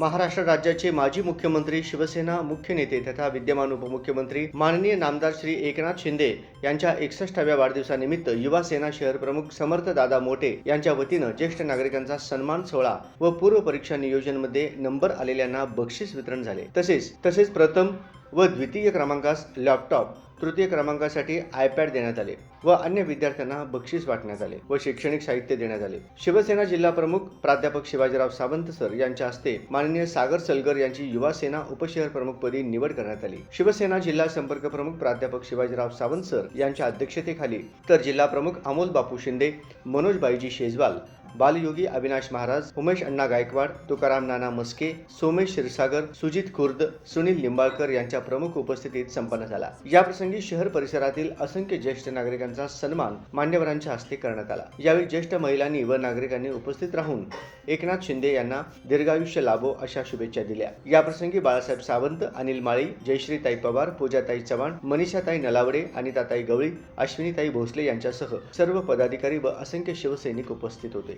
महाराष्ट्र राज्याचे माजी मुख्यमंत्री शिवसेना मुख्य नेते तथा विद्यमान उपमुख्यमंत्री माननीय नामदार श्री एकनाथ शिंदे यांच्या एकसष्टाव्या वाढदिवसानिमित्त युवा सेना शहर प्रमुख समर्थ दादा मोटे यांच्या वतीनं ज्येष्ठ नागरिकांचा सन्मान सोहळा व पूर्व परीक्षा नियोजनमध्ये नंबर आलेल्यांना बक्षीस वितरण झाले. तसेच तसेच प्रथम व द्वितीय क्रमांकास लॅपटॉप तृतीय क्रमांकासाठी आयपॅड देण्यात आले व अन्य विद्यार्थ्यांना बक्षीस वाटण्यात आले व शैक्षणिक साहित्य देण्यात आले. शिवसेना जिल्हा प्रमुख प्राध्यापक शिवाजीराव सावंत सर यांच्या हस्ते माननीय सागर सलगर यांची युवा सेना उपशहर प्रमुखपदी निवड करण्यात आली. शिवसेना जिल्हा संपर्क प्रमुख प्राध्यापक शिवाजीराव सावंत सर यांच्या अध्यक्षतेखाली तर जिल्हा प्रमुख अमोल बापू शिंदे मनोज बाईजी शेजवाल बालयोगी अविनाश महाराज उमेश अण्णा गायकवाड तुकाराम नाना मस्के सोमेश क्षीरसागर सुजित खुर्द सुनील लिंबाळकर यांच्या प्रमुख उपस्थितीत संपन्न झाला. याप्रसंगी शहर परिसरातील असंख्य ज्येष्ठ नागरिकांचा सन्मान मान्यवरांच्या हस्ते करण्यात आला. यावेळी ज्येष्ठ महिलांनी व नागरिकांनी उपस्थित राहून एकनाथ शिंदे यांना दीर्घायुष्य लाभो अशा शुभेच्छा दिल्या. याप्रसंगी बाळासाहेब सावंत अनिल माळी जयश्रीताई पवार पूजाताई चव्हाण मनीषाताई नलावडे अनिताताई गवळी अश्विनीताई भोसले यांच्यासह सर्व पदाधिकारी व असंख्य शिवसैनिक उपस्थित होते.